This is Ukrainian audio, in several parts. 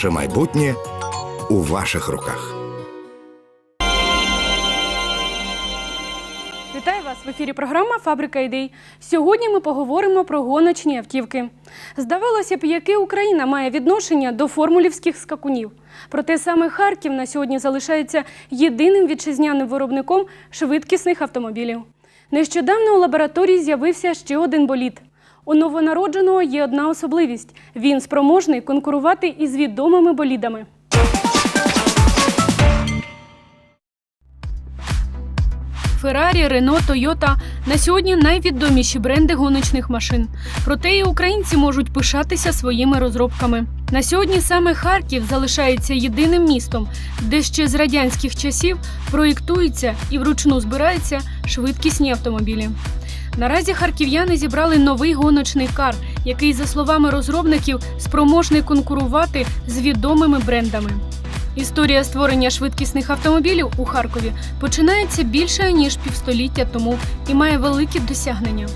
Ваше майбутнє у ваших руках. Вітаю вас в ефірі. Програма Фабрика ідей. Сьогодні ми поговоримо про гоночні автівки. Здавалося б, яке Україна має відношення до формулівських скакунів. Проте саме Харків на сьогодні залишається єдиним вітчизняним виробником швидкісних автомобілів. Нещодавно у лабораторії з'явився ще один болід. У новонародженого є одна особливість: він спроможний конкурувати із відомими болідами. Феррарі, Рено, Тойота на сьогодні найвідоміші бренди гоночних машин. Проте і українці можуть пишатися своїми розробками. На сьогодні саме Харків залишається єдиним містом, де ще з радянських часів проєктуються і вручну збираються швидкісні автомобілі. Наразі харків'яни зібрали новий гоночний кар, який, за словами розробників, спроможний конкурувати з відомими брендами. Історія створення швидкісних автомобілів у Харкові починається більше ніж півстоліття тому і має великі досягнення.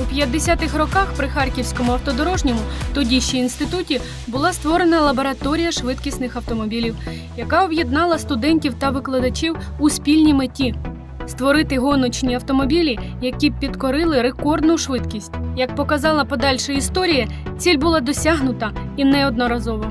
У 50-х роках при Харківському автодорожньому, тоді ще інституті, була створена лабораторія швидкісних автомобілів, яка об'єднала студентів та викладачів у спільній меті створити гоночні автомобілі, які б підкорили рекордну швидкість. Як показала подальша історія, ціль була досягнута і неодноразово.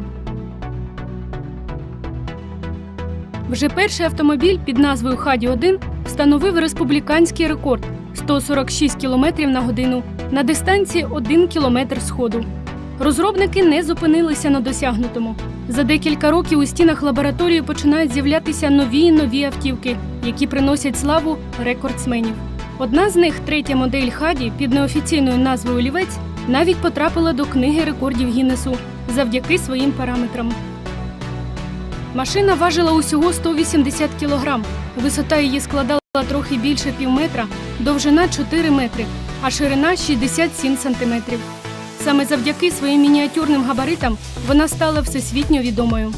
Вже перший автомобіль під назвою Хаді 1 встановив республіканський рекорд 146 км на годину на дистанції 1 км сходу. Розробники не зупинилися на досягнутому. За декілька років у стінах лабораторії починають з'являтися нові і нові автівки, які приносять славу рекордсменів. Одна з них, третя модель Хаді під неофіційною назвою Олівець, навіть потрапила до книги рекордів Гіннесу завдяки своїм параметрам. Машина важила усього 180 кг. Висота її складала трохи більше півметра, довжина 4 метри, а ширина 67 сантиметрів. Саме завдяки своїм мініатюрним габаритам вона стала всесвітньо відомою.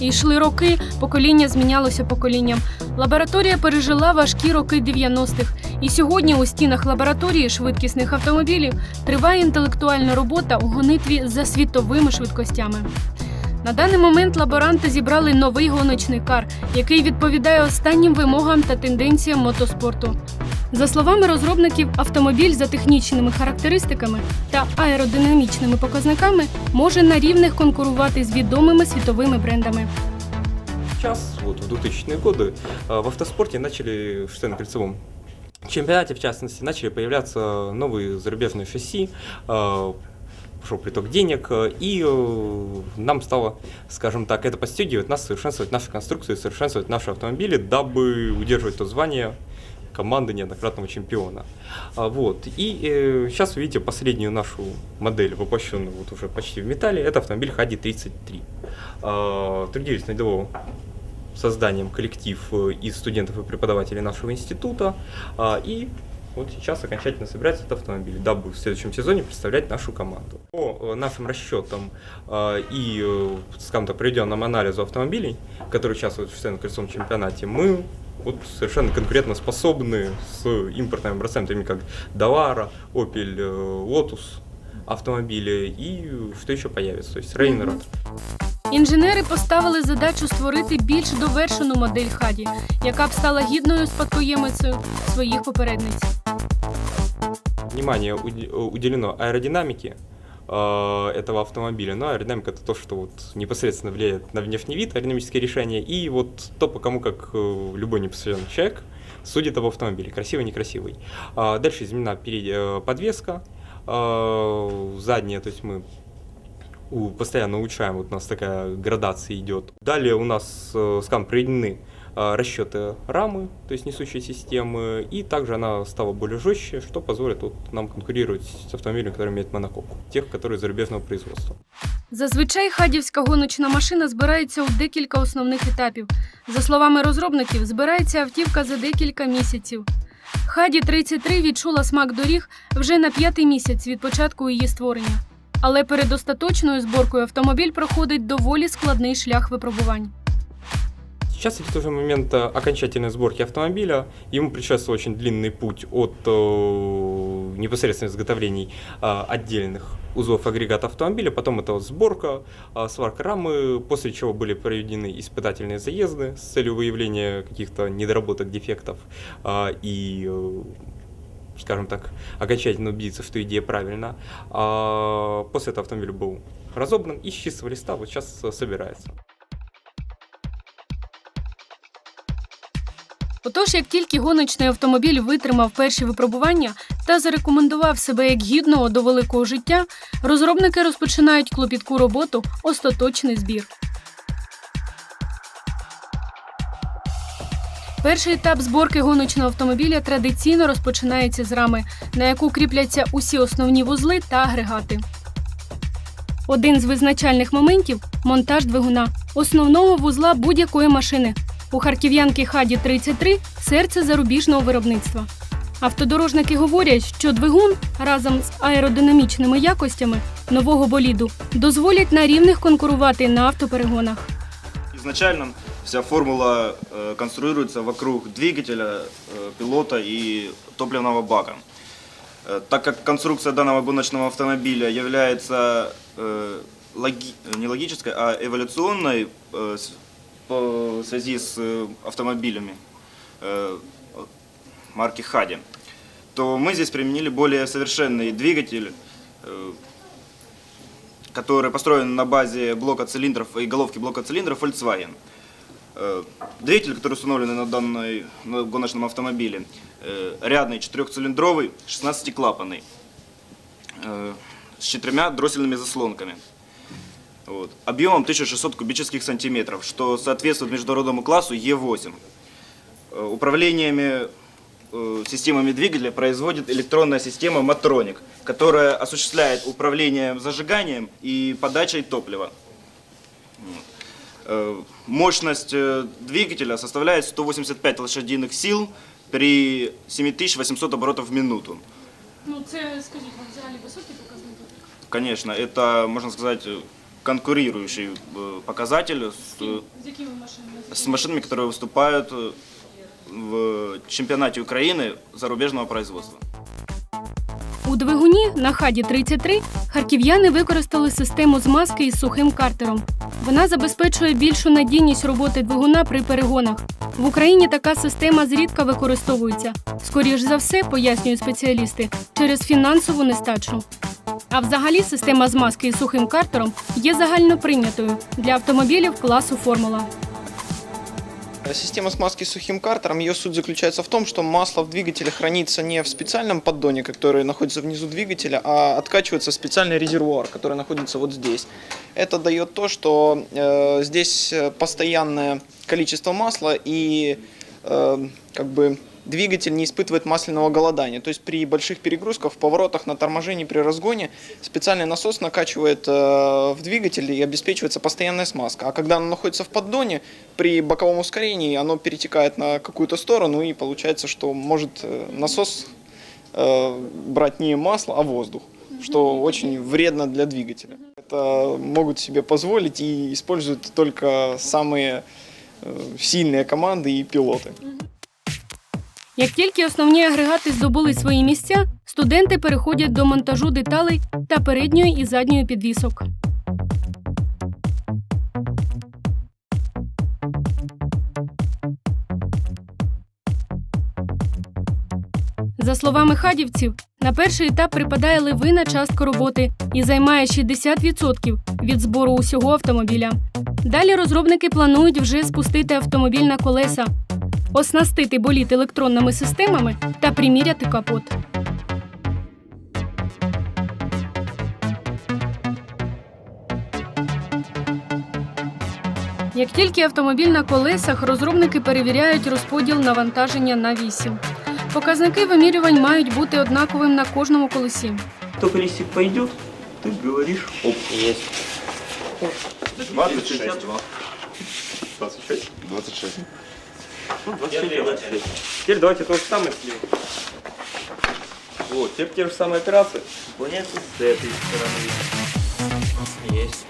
І йшли роки, покоління змінялося поколінням. Лабораторія пережила важкі роки 90-х. І сьогодні у стінах лабораторії швидкісних автомобілів триває інтелектуальна робота у гонитві за світовими швидкостями. На даний момент лаборанти зібрали новий гоночний кар, який відповідає останнім вимогам та тенденціям мотоспорту. За словами розробників, автомобіль за технічними характеристиками та аеродинамічними показниками може на рівних конкурувати з відомими світовими брендами. Сейчас, вот в 2000-е годы, э, в автоспорте начали, в штанно-кольцевом чемпионате, в частности, начали появляться новые зарубежные шасси, э, Пошел приток денег, э, и э, нам стало, скажем так, это подстегивает нас совершенствовать наши конструкции, совершенствовать наши автомобили, дабы удерживать то звание команды неоднократного чемпиона. А, Вот. И э, сейчас вы видите последнюю нашу модель, воплощенную вот уже почти в металле, это автомобиль Хади 33. А, Трудились над его созданием коллектив э, из студентов и преподавателей нашего института. А, И вот сейчас окончательно собирается этот автомобиль, дабы в следующем сезоне представлять нашу команду. По э, нашим расчетам э, и, э, скажем так, проведенному анализу автомобилей, которые участвуют в штанно-кольцевом чемпионате, мы вот совершенно конкурентно способны с импортными образцами, такими как Dallara, Opel э, Lotus автомобили и что еще появится, то есть Рейнер. Інженери поставили задачу створити більш довершену модель Хаді, яка б стала гідною спадкоємицею своїх попередниць. Внимание уд- уделено аэродинамике э, этого автомобиля. Но аэродинамика это то, что вот непосредственно влияет на внешний вид, аэродинамические решения, и вот то, по кому как э, любой непосредственный человек судит об автомобиле, красивый, некрасивый. А Дальше изменена э, подвеска, э, задняя, то есть мы постоянно улучшаем, вот у нас такая градация идет. Далее у нас, э, скажем, проведены э, расчеты рамы, то есть несущей системы, и также она стала более жестче, что позволит вот нам конкурировать с автомобилями, которые имеют монокок, тех, которые зарубежного производства. Зазвичай хадівська гоночна машина збирається у декілька основних етапів. За словами розробників, збирається автівка за декілька місяців. Хаді 33 відчула смак доріг вже на п'ятий місяць від початку її створення. Але перед остаточною зборкою автомобіль проходить доволі складний шлях випробувань. Сейчас идет уже момент э, окончательной сборки автомобиля. Ему предшествовал очень длинный путь от э, непосредственно изготовлений а, отдельных узлов агрегата автомобиля, потом это вот сборка, а, сварка рамы, после чего были проведены испытательные заезды с целью выявления каких-то недоработок, дефектов а, и э, скажем так, окончательно убедиться, что идея правильна. А после этого автомобиль был разобран и с чистого листа вот сейчас э, собирается. Отож, як тільки гоночний автомобіль витримав перші випробування та зарекомендував себе як гідного до великого життя, розробники розпочинають клопітку роботу остаточний збір. Перший етап зборки гоночного автомобіля традиційно розпочинається з рами, на яку кріпляться усі основні вузли та агрегати. Один з визначальних моментів монтаж двигуна, основного вузла будь-якої машини. У харків'янки Хаді 33 серце зарубіжного виробництва. Автодорожники говорять, що двигун разом з аеродинамічними якостями нового боліду дозволять на рівних конкурувати на автоперегонах. Изначально вся формула э, конструируется вокруг двигателя, э, пилота и топливного бака. Э, так как конструкция данного гоночного автомобиля является э, логи- не логической, а эволюционной э, с- по связи с э, автомобилями э, марки Хади, то мы здесь применили более совершенный двигатель, э, который построен на базе блока цилиндров и головки блока цилиндров Volkswagen. Двигатель, который установлен на данной на гоночном автомобиле, рядный четырехцилиндровый, 16-клапанный, э, с четырьмя дроссельными заслонками Вот. Объемом 1600 кубических сантиметров, что соответствует международному классу Е8. Э, Управлениями э, системами двигателя производит электронная система Matronic, которая осуществляет управление зажиганием и подачей топлива. Вот. Э, Мощность э, двигателя составляет 185 лошадиных сил при 7800 оборотов в минуту. Ну це скажіть вам взагалі високі показники. Конечно, это, можно сказать, э, конкурирующий э, показатель с, э, З якими машинами? с машинами, которые выступают э, в чемпионате Украины зарубежного производства. У двигуні на хаді 33 харків'яни використали систему змазки із сухим картером. Вона забезпечує більшу надійність роботи двигуна при перегонах. В Україні така система зрідка використовується. Скоріш за все, пояснюють спеціалісти, через фінансову нестачу. А взагалі система змазки із сухим картером є загальноприйнятою для автомобілів класу Формула. Система смазки сухим картером, ее суть заключается в том, что масло в двигателе хранится не в специальном поддоне, который находится внизу двигателя, а откачивается в специальный резервуар, который находится вот здесь. Это дает то, что э, здесь э, постоянное количество масла и э, как бы двигатель не испытывает масляного голодания. То есть при больших перегрузках, в поворотах, на торможении, при разгоне специальный насос накачивает э, в двигатель и обеспечивается постоянная смазка. А когда оно находится в поддоне, при боковом ускорении оно перетекает на какую-то сторону и получается, что может э, насос э, брать не масло, а воздух, что очень вредно для двигателя. Это могут себе позволить и используют только самые сильные команды и пилоты. Як тільки основні агрегати здобули свої місця, студенти переходять до монтажу деталей та передньої і задньої підвісок. За словами хадівців, на перший етап припадає ливина частка роботи і займає 60% від збору усього автомобіля. Далі розробники планують вже спустити автомобіль на колеса, оснастити боліт електронними системами та приміряти капот. Як тільки автомобіль на колесах, розробники перевіряють розподіл навантаження на вісім. Показники вимірювань мають бути однаковим на кожному колесі. Кто колесик пойдет, ты говоришь оп. Есть. 26. 26. 26. Ну, 24, 26. Теперь давайте то же самое слева. Вот, теперь те же самые операции. Понятно, с этой стороны. Есть.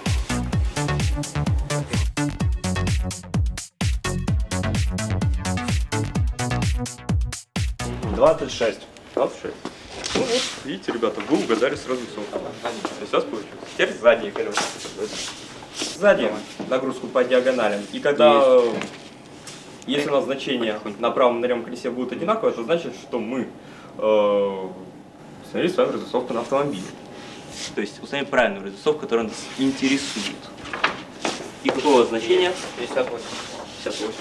Двадцать шесть. 26. Ну вот, видите, ребята, вы угадали с разрисовкой. Сейчас получилось. Теперь задние колеса. Сзади нагрузку по диагоналям. И когда, э, если у нас значения на правом и на левом колесе будут одинаковые, это значит, что мы э, установили с вами разрисовку на автомобиле. То есть установили правильную разрисовку, которая нас интересует. И какого значения? 58. 58.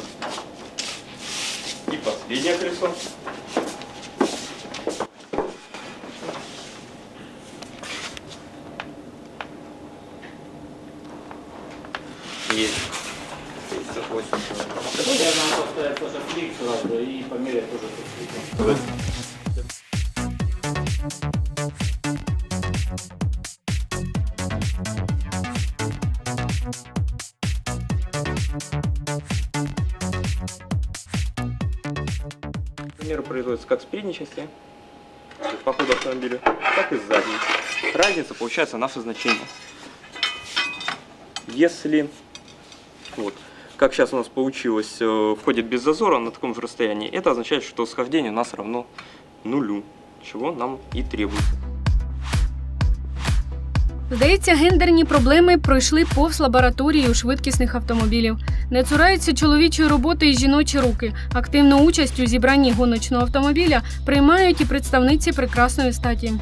И последнее колесо. Замеры производятся как с передней части, по ходу автомобиля, так и с задней. Разница получается наше значение. Если, вот, как сейчас у нас получилось, э, входит без зазора на таком же расстоянии, это означает, что схождение у нас равно нулю, чего нам и требуется. Здається, гендерні проблеми пройшли повз лабораторію швидкісних автомобілів. Не цураються чоловічої роботи і жіночі руки. Активну участь у зібранні гоночного автомобіля приймають і представниці прекрасної статі.